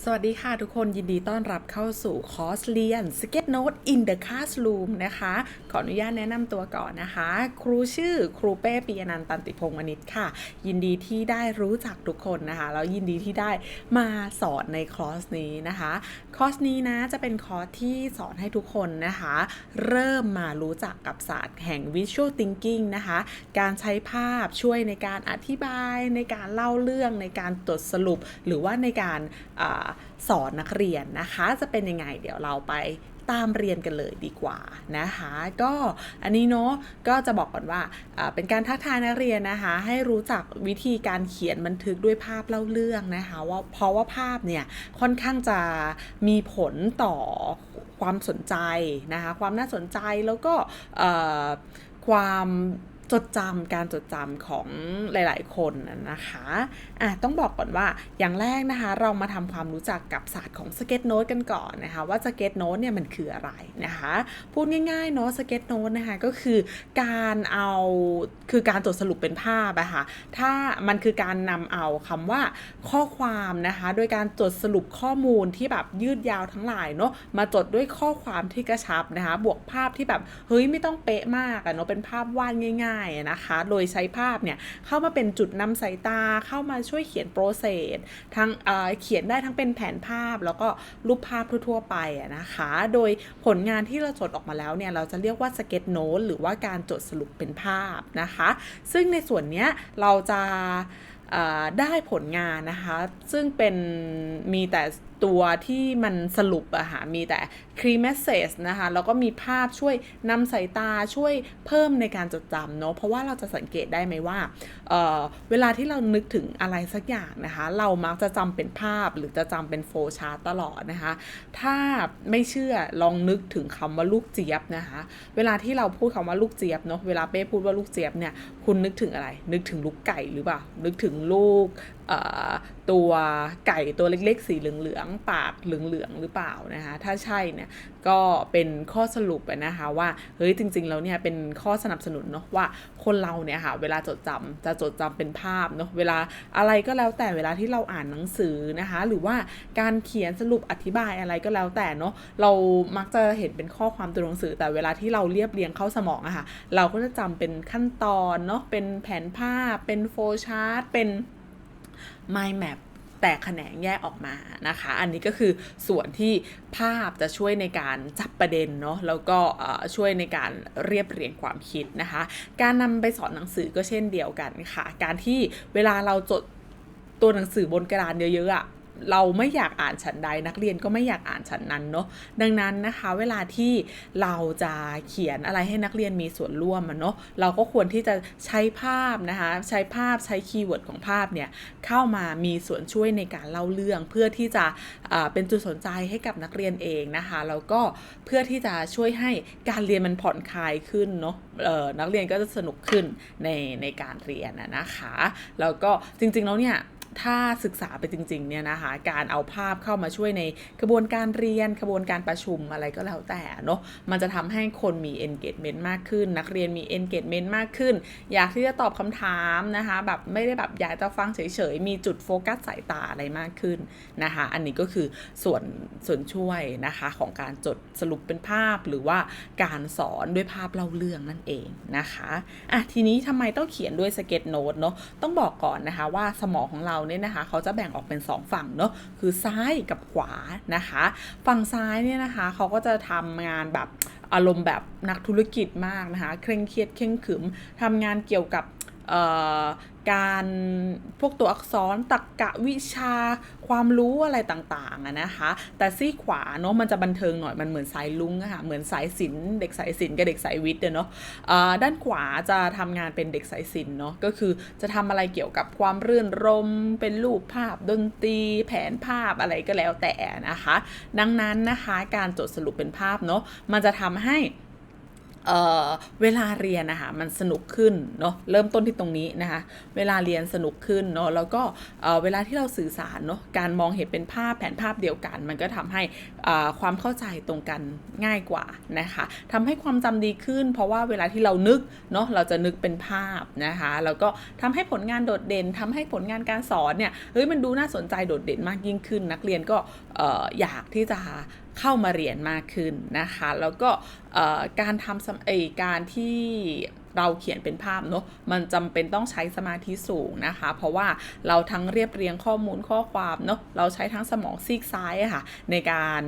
สวัสดีค่ะทุกคนยินดีต้อนรับเข้าสู่คอร์สเรียน Sketch Note in the Classroom นะคะ ขออนุญาตแนะนำตัวก่อนนะคะ ครูชื่อครูเป้ปียนันท์ตันติพงศ์วณิชค่ะ ยินดีที่ได้รู้จักทุกคนนะคะ แล้วยินดีที่ได้มาสอนในคอร์สนี้นะคะ คอร์สนี้นะจะเป็นคอร์สที่สอนให้ทุกคนนะคะ เริ่มมารู้จักกับศาสตร์แห่ง Visual Thinking นะคะ การใช้ภาพช่วยในการอธิบาย ในการเล่าเรื่องในการตรวจสรุป หรือว่าในการอาสอนนักเรียนนะคะ จะเป็นยังไงเดี๋ยวเราไปตามเรียนกันเลยดีกว่านะคะ ก็อันนี้เนาะก็จะบอกก่อนว่าเป็นการทักทายนักเรียนนะคะ ให้รู้จักวิธีการเขียนบันทึกด้วยภาพเล่าเรื่องนะคะว่าเพราะว่าภาพเนี่ยค่อนข้างจะมีผลต่อความสนใจนะคะ ความน่าสนใจแล้วก็ความ จดจำการจดจำของหลาย ๆ คนนะคะอะต้องบอกก่อนว่าอย่างแรกนะคะ เรามาทำความรู้จักกับศาสตร์ของสเก็ตโน้ตกันก่อนนะคะ ว่าสเก็ตโน้ตเนี่ยมันคืออะไรนะคะ พูดง่าย ๆ เนาะสเก็ตโน้ตนะคะก็คือการเอาคือการจดสรุปเป็นภาพอะค่ะถ้ามันคือการนำเอาคำว่าข้อความนะคะ โดยการจดสรุปข้อมูลที่แบบยืดยาวทั้งหลายเนาะมาจดด้วยข้อความที่กระชับนะคะ บวกภาพที่แบบเฮ้ยไม่ต้องเป๊ะมากอะเนาะเป็นภาพวาดง่ายๆอะนะคะ โดยใช้ภาพเนี่ยเข้ามาเป็นจุดนำสายตาเข้ามาช่วยเขียนโปรเซสทั้งเเขียนได้ทั้งเป็นแผนภาพแล้วก็รูปภาพทั่วๆไปอะนะคะ โดยผลงานที่เราจดออกมาแล้วเนี่ยเราจะเรียกว่าสเก็ตโน้ตหรือว่าการจดสรุปเป็นภาพนะคะ ซึ่งในส่วนนี้เราจะได้ผลงานนะคะ ซึ่งเป็นมีแต่ ตัวที่มันสรุปอะค่ะมีแต่ key message นะคะแล้วก็มีภาพช่วยนำสายตาช่วยเพิ่มในการจดจำเนาะเพราะว่าเราจะสังเกตได้ไหมว่าเเวลาที่เรานึกถึงอะไรสักอย่างนะคะ เรามักจะจำเป็นภาพหรือจะจำเป็นโฟลชาร์ตตลอดนะคะ ถ้าไม่เชื่อลองนึกถึงคำว่าลูกเจี๊ยบนะคะ เวลาที่เราพูดคำว่าลูกเจี๊ยบเนาะเวลาเป้พูดว่าลูกเจี๊ยบเนี่ยคุณนึกถึงอะไร นึกถึงลูกไก่หรือเปล่านึกถึงลูก ตัวไก่ตัวเล็กๆ สีเหลืองๆ ปากเหลืองๆ หรือเปล่านะคะ ถ้าใช่เนี่ยก็เป็นข้อสรุปนะคะว่าเฮ้ยจริงๆ แล้วเนี่ยเป็นข้อสนับสนุนเนาะว่าคนเราเนี่ยค่ะเวลาจดจำจะจดจำเป็นภาพเนาะเวลาอะไรก็แล้วแต่เวลาที่เราอ่านหนังสือนะคะ หรือว่าการเขียนสรุปอธิบายอะไรก็แล้วแต่เนาะเรามักจะเห็นเป็นข้อความตัวหนังสือ แต่เวลาที่เราเรียบเรียงเข้าสมองอะค่ะเราก็จะจำเป็นขั้นตอนเนาะเป็นแผนภาพเป็นโฟชาร์ตเป็น mind map แตกแขนงแยกออกมานะคะ อันนี้ก็คือส่วนที่ภาพจะช่วยในการจับประเด็นเนาะ แล้วก็ช่วยในการเรียบเรียงความคิดนะคะ การนำไปสอนหนังสือก็เช่นเดียวกันค่ะ การที่เวลาเราจดตัวหนังสือบนกระดานเยอะๆอะ เราไม่อยากอ่านฉันใด นักเรียนก็ไม่อยากอ่านฉันนั้นเนาะดังนั้นนะคะ เวลาที่เราจะเขียนอะไรให้นักเรียนมีส่วนร่วมเนาะเราก็ควรที่จะใช้ภาพนะคะ ใช้ภาพใช้คีย์เวิร์ดของภาพเนี่ยเข้ามามีส่วนช่วยในการเล่าเรื่อง เพื่อที่จะเป็นจุดสนใจให้กับนักเรียนเองนะคะแล้วก็เพื่อที่จะช่วยให้การเรียนมันผ่อนคลายขึ้นเนาะนักเรียนก็จะสนุกขึ้นในในการเรียนอะนะคะ แล้วก็จริงๆแล้วเนี่ย ถ้าศึกษาไปจริงๆเนี่ยนะคะการเอาภาพเข้ามาช่วยในกระบวนการเรียนกระบวนการประชุมอะไรก็แล้วแต่เนาะมันจะทำให้คนมี engagement มากขึ้น นักเรียนมี engagement มากขึ้น อยากที่จะตอบคำถามนะคะแบบไม่ได้แบบอยากจะฟังเฉยๆ มีจุดโฟกัสสายตาอะไรมากขึ้นนะคะอันนี้ก็คือส่วนส่วนช่วยนะคะของการจดสรุปเป็นภาพหรือว่าการสอนด้วยภาพเล่าเรื่องนั่นเองนะคะอะทีนี้ทำไมต้องเขียนด้วยสเก็ตโน้ตเนาะต้องบอกก่อนนะคะว่าสมองของเราเนี่ยนะคะ เขาจะแบ่งออกเป็น 2 ฝั่งเนาะคือซ้ายกับขวานะคะ ฝั่งซ้ายเนี่ยนะคะเขาก็จะทำงานแบบอารมณ์แบบนักธุรกิจมากนะคะ เคร่งเครียดเข่งขึมทำงานเกี่ยวกับ การพวกตัวอักษรตรรกะวิชาความรู้อะไรต่างๆนะคะ แต่ซีขวาเนาะมันจะบันเทิงหน่อยมันเหมือนสายลุงอะค่ะเหมือนสายศิลป์เด็กสายศิลป์กับเด็กสายวิทย์เนาะด้านขวาจะทำงานเป็นเด็กสายศิลป์เนาะก็คือจะทำอะไรเกี่ยวกับความรื่นรม เป็นรูปภาพดนตรี แผนภาพอะไรก็แล้วแต่นะคะ ดังนั้นนะคะการจดสรุปเป็นภาพเนาะมันจะทำให้ เเวลาเรียนนะคะมันสนุกขึ้นเนาะเริ่มต้นที่ตรงนี้นะคะ เวลาเรียนสนุกขึ้นเนาะแล้วก็เเวลาที่เราสื่อสารเนาะการมองเห็นเป็นภาพแผนภาพเดียวกัน มันก็ทำให้ความเข้าใจตรงกันง่ายกว่านะคะทำให้ความจำดีขึ้น เพราะว่าเวลาที่เรานึกเนาะเราจะนึกเป็นภาพนะคะ แล้วก็ทำให้ผลงานโดดเด่นทำให้ผลงานการสอนเนี่ยเฮ้ยมันดูน่าสนใจโดดเด่นมากยิ่งขึ้น นักเรียนก็ออยากที่จะ เข้ามาเรียนมากขึ้นนะคะ แล้วก็การทำเอการที่เราเขียนเป็นภาพเนาะมันจำเป็นต้องใช้สมาธิสูงนะคะ เพราะว่าเราทั้งเรียบเรียงข้อมูลข้อความเนาะเราใช้ทั้งสมองซีกซ้ายอะค่ะในการ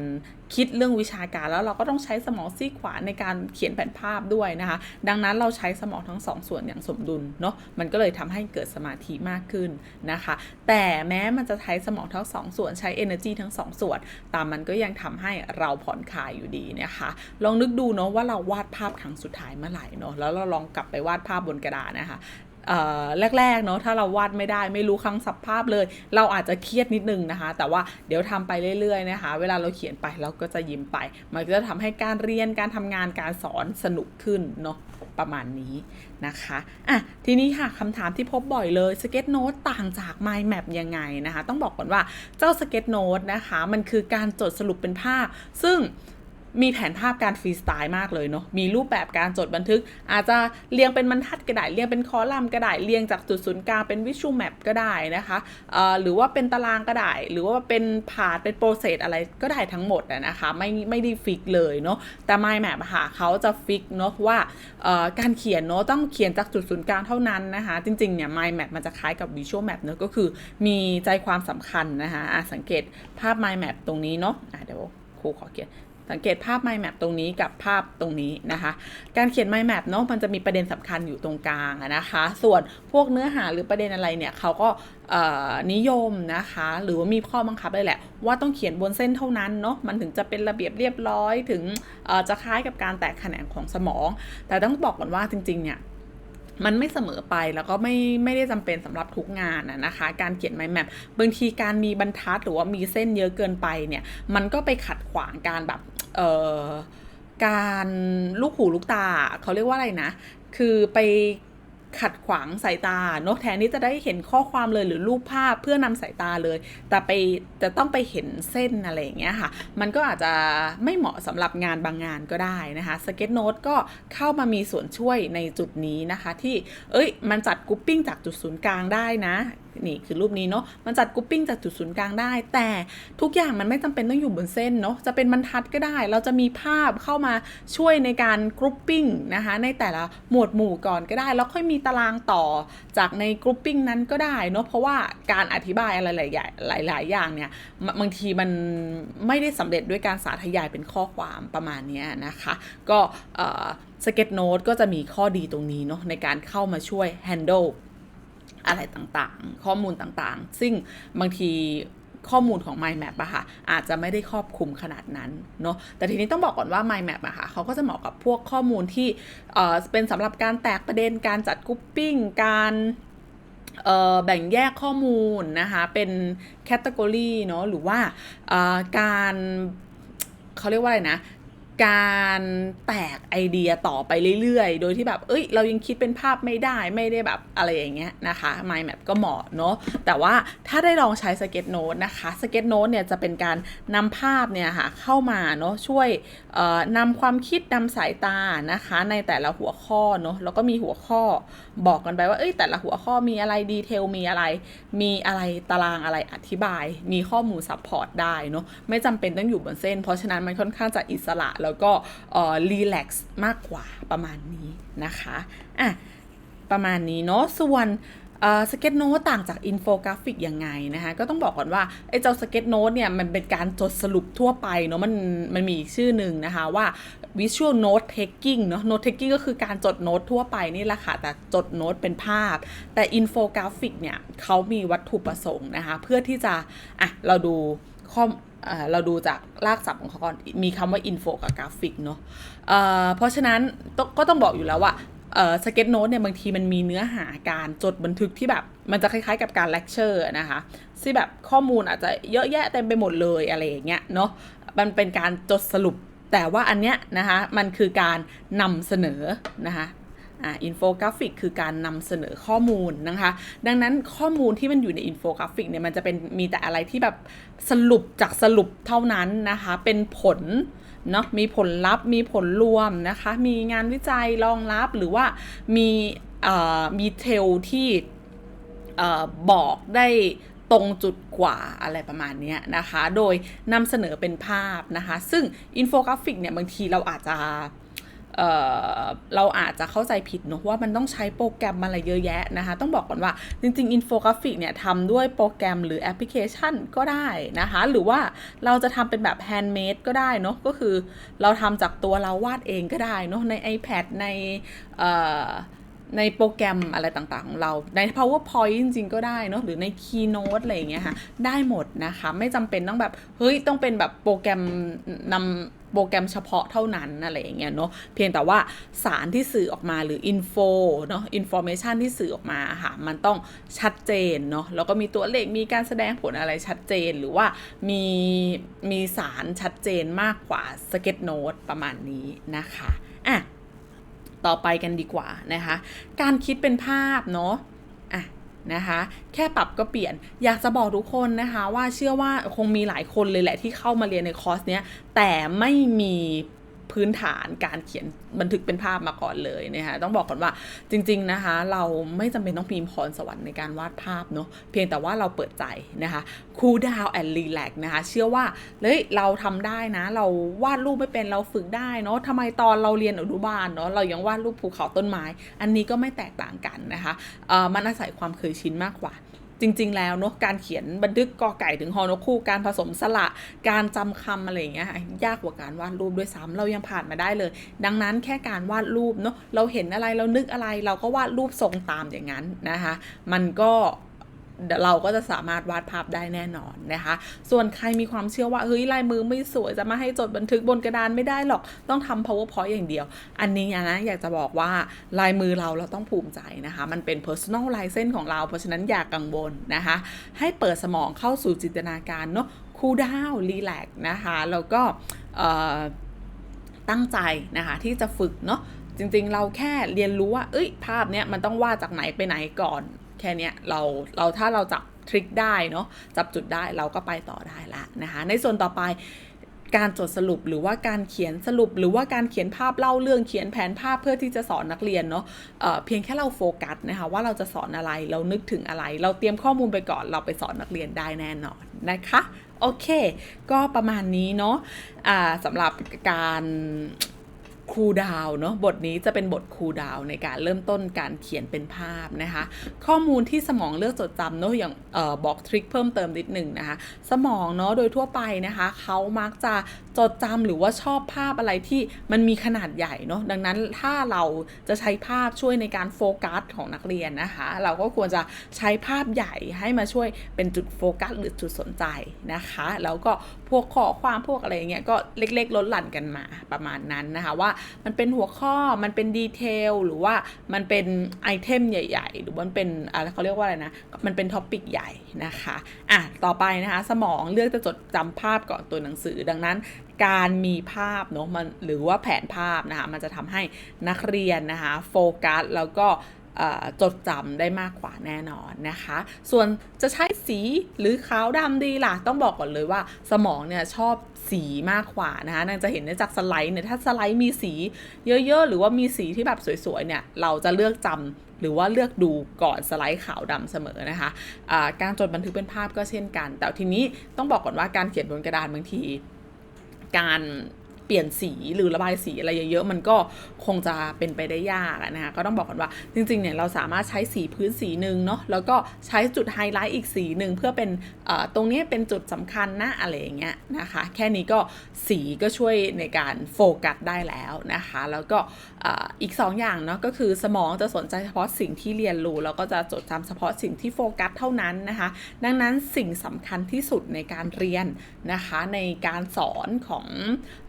คิดเรื่องวิชาการแล้วเราก็ต้องใช้สมองซีกขวาในการเขียนแผนภาพด้วยนะคะ ดังนั้นเราใช้สมองทั้งสองส่วนอย่างสมดุลเนาะมันก็เลยทำให้เกิดสมาธิมากขึ้นนะคะ แต่แม้มันจะใช้สมองทั้งสองส่วนใช้ energy ทั้งสองส่วนแต่มันก็ยังทำให้เราผ่อนคลายอยู่ดีนะคะ ลองนึกดูเนาะว่าเราวาดภาพครั้งสุดท้ายเมื่อไหร่เนาะแล้วเราลองกลับไปวาดภาพบนกระดาษนะคะ แรกๆเนาะถ้าเราวาดไม่ได้ไม่รู้ครั้งสับภาพเลย เราอาจจะเครียดนิดนึงนะคะ แต่ว่าเดี๋ยวทำไปเรื่อยๆนะคะ เวลาเราเขียนไปเราก็จะยิ้มไป มันก็จะทำให้การเรียนการทำงานการสอนสนุกขึ้นเนาะประมาณนี้นะคะอะทีนี้ค่ะคำถามที่พบบ่อยเลยสเก็ตโน้ตต่างจาก Mind Map ยังไงนะคะ ต้องบอกก่อนว่าเจ้าสเก็ตโน้ตนะคะ มันคือการจดสรุปเป็นภาพ ซึ่ง มีแผนภาพการฟรีสไตล์มากเลยเนาะ มีรูปแบบการจดบันทึก อาจจะเรียงเป็นบรรทัดก็ได้เรียงเป็นคอลัมน์ก็ได้เรียงจากจุดศูนย์กลางเป็นวิชวลแมปก็ได้นะคะหรือว่าเป็นตารางก็ได้หรือว่าเป็นพาดเป็นโปรเซสอะไรก็ได้ทั้งหมดนะคะไม่ไม่ได้ฟิกเลยเนาะแต่ Mind Map อะค่ะเขาจะฟิกเนาะว่าการเขียนเนาะต้องเขียนจากจุดศูนย์กลางเท่านั้นนะคะจริงๆเนี่ย Mind Map มันจะคล้ายกับ Visual Map เนอะก็คือมีใจความสำคัญนะคะอะสังเกตภาพ Mind Map ตรงนี้เนาะอะเดี๋ยวครูขอเขียน สังเกตภาพ mind map ตรงนี้กับภาพตรงนี้นะคะ การเขียน mind map เนาะมันจะมีประเด็นสำคัญอยู่ตรงกลางนะคะ ส่วนพวกเนื้อหาหรือประเด็นอะไรเนี่ยเขาก็นิยมนะคะ หรือว่ามีข้อบังคับเลยแหละ ว่าต้องเขียนบนเส้นเท่านั้นเนาะมันถึงจะเป็นระเบียบเรียบร้อยถึงจะคล้ายกับการแตกแขนงของสมอง แต่ต้องบอกก่อนว่าจริงๆเนี่ย มันไม่เสมอไปแล้วก็ไม่ไม่ได้จำเป็นสำหรับทุกงานนะนะคะ การเขียนไมแมปบางทีการมีบรรทัดหรือว่ามีเส้นเยอะเกินไปเนี่ย มันก็ไปขัดขวางการแบบเอ่อการลูกหูลูกตาเขาเรียกว่าอะไรนะ คือไป ขัดขวางสายตาเนาะแทนที่จะได้เห็นข้อความเลยหรือรูปภาพเพื่อนำสายตาเลย แต่ไปจะต้องไปเห็นเส้นอะไรอย่างเงี้ยค่ะ มันก็อาจจะไม่เหมาะสำหรับงานบางงานก็ได้นะคะสเก็ตโน้ตก็เข้ามามีส่วนช่วยในจุดนี้นะคะ ที่เอ้ยมันจัดกรุ๊ปปิ้งจากจุดศูนย์กลางได้นะ นี่คือรูปนี้เนาะมันจัดกรุ๊ปปิ้งจากจุดศูนย์กลางได้ แต่ทุกอย่างมันไม่จำเป็นต้องอยู่บนเส้นเนาะจะเป็นบรรทัดก็ได้ เราจะมีภาพเข้ามาช่วยในการกรุ๊ปปิ้งนะคะในแต่ละหมวดหมู่ก่อนก็ได้ แล้วค่อยมีตารางต่อจากในกรุ๊ปปิ้งนั้นก็ได้เนาะเพราะว่าการอธิบายอะไรหลายๆหลายๆอย่างเนี่ยบางทีมันไม่ได้สำเร็จด้วยการสาธยายเป็นข้อความประมาณนี้นะคะ ก็สเก็ตโน้ตก็จะมีข้อดีตรงนี้เนาะในการเข้ามาช่วย handle อะไรต่างๆ ข้อมูลต่างๆ ซึ่งบางทีข้อมูลของ Mind Map อะค่ะอาจจะไม่ได้ครอบคลุมขนาดนั้นเนาะแต่ทีนี้ต้องบอกก่อนว่า Mind Map อะค่ะเขาก็จะเหมาะกับพวกข้อมูลที่เอ่อเป็นสำหรับการแตกประเด็นการจัดกรุ๊ปปิ้งการแบ่งแยกข้อมูลนะคะ เป็นแคตตากรีเนาะหรือว่าการเขาเรียกว่าอะไรนะ การแตกไอเดียต่อไปเรื่อยๆ โดยที่แบบ เอ้ย เรายังคิดเป็นภาพไม่ได้ ไม่ได้แบบอะไรอย่างเงี้ยนะคะ Mind Map ก็เหมาะเนาะ แต่ว่าถ้าได้ลองใช้ Sketch Note นะคะ Sketch Note เนี่ยจะเป็นการนำภาพเนี่ยค่ะเข้ามาเนาะ ช่วยนำความคิดนำสายตานะคะ ในแต่ละหัวข้อเนาะ แล้วก็มีหัวข้อบอกกันไปว่า เอ้ย แต่ละหัวข้อมีอะไรดีเทล มีอะไร มีอะไรตารางอะไรอธิบาย มีข้อมูลซัพพอร์ตได้เนาะ ไม่จำเป็นต้องอยู่บนเส้น เพราะฉะนั้นมันค่อนข้างจะอิสระแล้วก็รีแลกซ์มากกว่าประมาณนี้นะคะอะประมาณนี้เนาะส่วนสเก็ตโน้ตต่างจากอินโฟกราฟิกยังไงนะคะก็ต้องบอกก่อนว่าไอ้เจ้าสเก็ตโน้ตเนี่ยมันเป็นการจดสรุปทั่วไปเนาะมันมันมีอีกชื่อหนึ่งนะคะว่า Visual Note Taking เนาะ Note Taking ก็คือการจดโน้ตทั่วไปนี่แหละค่ะ แต่จดโน้ตเป็นภาพ แต่อินโฟกราฟิกเนี่ยเขามีวัตถุประสงค์นะคะ เพื่อที่จะ อะ เราดูข้อ เราดูจากรากศัพท์ของเขาก่อนมีคำว่าอินโฟกับกราฟิกเนาะเพราะฉะนั้นก็ต้องบอกอยู่แล้วว่าสเก็ตโน้ตเนี่ยบางทีมันมีเนื้อหาการจดบันทึกที่แบบ มันจะคล้ายๆกับการเลคเชอร์นะคะที่แบบข้อมูลอาจจะเยอะแยะเต็มไปหมดเลยอะไรอย่างเงี้ยเนาะมันเป็นการจดสรุปแต่ว่าอันเนี้ยนะคะมันคือการนำเสนอนะคะ อ่าอินโฟกราฟิกคือการนำเสนอข้อมูลนะคะ ดังนั้นข้อมูลที่มันอยู่ในอินโฟกราฟิกเนี่ยมันจะเป็นมีแต่อะไรที่แบบสรุปจากสรุปเท่านั้นนะคะ เป็นผลเนาะมีผลลัพธ์มีผลรวมนะคะ มีงานวิจัยรองรับหรือว่ามีอ่อมีเทลที่อ่อบอกได้ตรงจุดกว่าอะไรประมาณนี้นะคะ โดยนำเสนอเป็นภาพนะคะ ซึ่งอินโฟกราฟิกเนี่ยบางทีเราอาจจะ เเราอาจจะเข้าใจผิดเนอะว่ามันต้องใช้โปรแกรมอะไรเยอะแยะนะคะ ต้องบอกก่อนว่าจริงๆอินโฟกราฟิกเนี่ยทำด้วยโปรแกรมหรือแอปพลิเคชันก็ได้นะคะ หรือว่าเราจะทำเป็นแบบแฮนด์เมดก็ได้เนอะก็คือเราทำจากตัวเราวาดเองก็ได้เนอะใน iPad ในในโปรแกรมอะไรต่างๆ ของเราใน PowerPoint จริงๆ ก็ได้เนอะหรือใน Keynote อะไรอย่างเงี้ยค่ะ ได้หมดนะคะ ไม่จำเป็นต้องแบบ เฮ้ย ต้องเป็นแบบโปรแกรมนำ โปรแกรมเฉพาะเท่านั้นอะไรอย่างเงี้ยเนาะเพียงแต่ว่าสารที่สื่อออกมาหรือ info เนาะ information ที่สื่อออกมาค่ะมันต้องชัดเจนเนาะแล้วก็มีตัวเลขมีการแสดงผลอะไรชัดเจนหรือว่ามีมีสารชัดเจนมากกว่า sketch note ประมาณนี้นะคะอะต่อไปกันดีกว่านะคะ การคิดเป็นภาพเนาะ นะคะแค่ปรับก็เปลี่ยนอยากจะบอกทุกคนนะคะว่าเชื่อว่าคงมีหลายคนเลยแหละที่เข้ามาเรียนในคอร์สเนี้ยแต่ไม่มี พื้นฐานการเขียนบันทึกเป็นภาพมาก่อนเลยนะคะต้องบอกก่อนว่าจริง ๆนะคะ เราไม่จำเป็นต้องมีพรสวรรค์ในการวาดภาพเนาะเพียงแต่ว่าเราเปิดใจนะคะ cool down and relax นะคะ เชื่อว่าเฮ้ยเราทำได้นะ เราวาดรูปไม่เป็นเราฝึกได้เนาะทำไมตอนเราเรียนอนุบาลเนาะเรายังวาดรูปภูเขาต้นไม้ อันนี้ก็ไม่แตกต่างกันนะคะเอ่อมันอาศัยความเคยชินมากกว่า จริง ๆ แล้วเนาะการเขียนบันทึกกอไก่ถึงฮอนกคู่ การผสมสระการจำคำอะไรอย่างเงี้ยยากกว่าการวาดรูปด้วยซ้ำเรายังผ่านมาได้เลย ดังนั้นแค่การวาดรูปเนาะเราเห็นอะไรเรานึกอะไรเราก็วาดรูปทรงตามอย่างนั้นนะคะ มันก็ เราก็จะสามารถวาดภาพได้แน่นอนนะคะ ส่วนใครมีความเชื่อว่าเฮ้ยลายมือไม่สวยจะมาให้จดบันทึกบนกระดานไม่ได้หรอกต้องทำ powerpoint อย่างเดียว อันนี้นะอยากจะบอกว่าลายมือเราเราต้องภูมิใจนะคะ มันเป็น personal license ของเรา เพราะฉะนั้นอย่ากกังวลนะคะ ให้เปิดสมองเข้าสู่จินตนาการเนาะ cool down relax นะคะแล้วก็ตั้งใจนะคะที่จะฝึกเนาะจริงๆ เราแค่เรียนรู้ว่าเอ้ยภาพเนี้ยมันต้องวาดจากไหนไปไหนก่อน ค่เนี้ยเราเราถ้าเราจับทริคได้เนาะจับจุดได้เราก็ไปต่อได้ละนะคะ ในส่วนต่อไปการจดสรุปหรือว่าการเขียนสรุป หรือว่าการเขียนภาพเล่าเรื่องเขียนแผนภาพเพื่อที่จะสอนนักเรียนเนาะเเพียงแค่เราโฟกัสนะคะว่าเราจะสอนอะไรเรานึกถึงอะไร เราเตรียมข้อมูลไปก่อนเราไปสอนนักเรียนได้แน่นอนนะคะโอเค ก็ประมาณนี้เนาะะสำหรับการ คูดาวเนาะบทนี้จะเป็นบทคูดาวในการเริ่มต้นการเขียนเป็นภาพนะคะ ข้อมูลที่สมองเลือกจดจำเนาะอย่างออบอกทริคเพิ่มเติมนิดหนึ่งนะคะ สมองเนาะโดยทั่วไปนะคะเขามักจะจดจำหรือว่าชอบภาพอะไรที่มันมีขนาดใหญ่เนาะดังนั้นถ้าเราจะใช้ภาพช่วยในการโฟกัสของนักเรียนนะคะ เราก็ควรจะใช้ภาพใหญ่ให้มาช่วยเป็นจุดโฟกัสหรือจุดสนใจนะคะ แล้วก็พวกข้อความพวกอะไรเงี้ยก็เล็กๆลดหลั่นกันมาประมาณนั้นนะคะว่ามันเป็นหัวข้อมันเป็นดีเทลหรือว่ามันเป็นไอเทมใหญ่ ๆ หรือมันเป็นอะไรเขาเรียกว่าอะไรนะ มันเป็นท็อปิกใหญ่นะคะอะต่อไปนะคะ สมองเลือกจะจดจำภาพก่อนตัวหนังสือดังนั้นการมีภาพเนาะมันหรือว่าแผนภาพนะคะมันจะทำให้นักเรียนนะคะโฟกัสแล้วก็ จดจำได้มากกว่าแน่นอนนะคะ ส่วนจะใช้สีหรือขาวดำดีล่ะ ต้องบอกก่อนเลยว่าสมองเนี่ยชอบสีมากกว่านะคะนางจะเห็นได้จากสไลด์เนี่ยถ้าสไลด์มีสีเยอะๆ หรือว่ามีสีที่แบบสวยๆเนี่ยเราจะเลือกจำหรือว่าเลือกดูก่อนสไลด์ขาวดำเสมอนะคะะการจดบันทึกเป็นภาพก็เช่นกัน แต่ทีนี้ต้องบอกก่อนว่าการเขียนบนกระดานบางที การ เปลี่ยนสีหรือระบายสีอะไรเยอะๆมันก็คงจะเป็นไปได้ยากนะคะก็ต้องบอกก่อนว่าจริงๆเนี่ยเราสามารถใช้สีพื้นสีหนึ่งเนาะแล้วก็ใช้จุดไฮไลท์อีกสีหนึ่งเพื่อเป็นตรงนี้เป็นจุดสำคัญนะอะไรอย่างเงี้ยนะคะ แค่นี้ก็สีก็ช่วยในการโฟกัสได้แล้วนะคะ แล้วก็ อีก2ออย่างเนาะก็คือสมองจะสนใจเฉพาะสิ่งที่เรียนรู้แล้วก็จะจดจำเฉพาะสิ่งที่โฟกัสเท่านั้นนะคะ ดังนั้นสิ่งสำคัญที่สุดในการเรียนนะคะ ในการสอนของ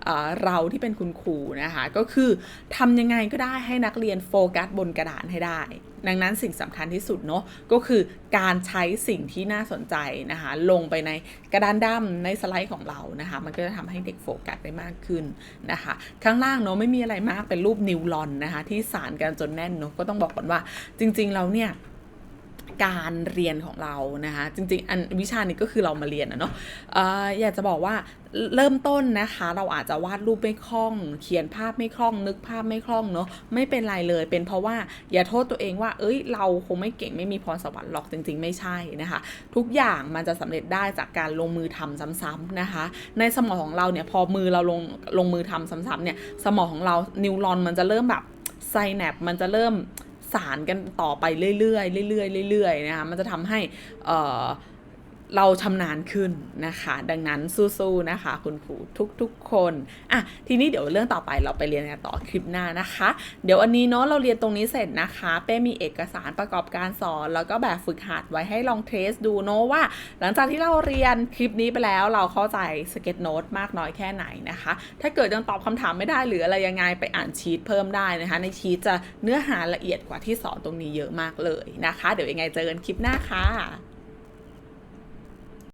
เอเราที่เป็นคุณครูนะคะ ก็คือทำยังไงก็ได้ให้นักเรียนโฟกัสบนกระดานให้ได้ ดังนั้นสิ่งสำคัญที่สุดเนาะก็คือการใช้สิ่งที่น่าสนใจนะคะลงไปในกระดานดำในสไลด์ของเรานะคะมันก็จะทำให้เด็กโฟกัสได้มากขึ้นนะคะข้างล่างเนาะไม่มีอะไรมากเป็นรูปนิวรอนนะคะที่สารกันจนแน่นเนาะก็ต้องบอกก่อนว่าจริงๆเราเนี่ย การเรียนของเรานะคะ จริงๆ อันวิชานี้ก็คือเรามาเรียนนะเนาะอออยากจะบอกว่าเริ่มต้นนะคะ เราอาจจะวาดรูปไม่คล่อง เขียนภาพไม่คล่อง นึกภาพไม่คล่องเนาะไม่เป็นไรเลย เป็นเพราะว่าอย่าโทษตัวเองว่า เอ้ย เราคงไม่เก่งไม่มีพรสวรรค์หรอกจริง ๆ ไม่ใช่นะคะ ทุกอย่างมันจะสำเร็จได้จากการลงมือทำซ้ำๆนะคะ ในสมองของเราเนี่ยพอมือเราลงลงมือทำซ้ำๆเนี่ยสมองของเรานิวรอนมันจะเริ่มแบบไซแนปมันจะเริ่ม สารกันต่อไปเรื่อยๆเรื่อยๆเรื่อยๆนะคะมันจะทำให้ เราชำนาญขึ้นนะคะ ดังนั้นสู้ๆนะคะ คุณครูทุกๆคนอะทีนี้เดี๋ยวเรื่องต่อไปเราไปเรียนกันต่อคลิปหน้านะคะ เดี๋ยวอันนี้เนาะเราเรียนตรงนี้เสร็จนะคะ เป้มีเอกสารประกอบการสอน แล้วก็แบบฝึกหัดไว้ให้ลองเทสดูเนาะว่า หลังจากที่เราเรียนคลิปนี้ไปแล้วเราเข้าใจสเก็ตโน้ตมากน้อยแค่ไหนนะคะ ถ้าเกิดยังตอบคำถามไม่ได้หรืออะไรยังไงไปอ่านชีตเพิ่มได้นะคะ ในชีตจะเนื้อหาละเอียดกว่าที่สอนตรงนี้เยอะมากเลยนะคะ เดี๋ยวยังไงเจอกันคลิปหน้าค่ะ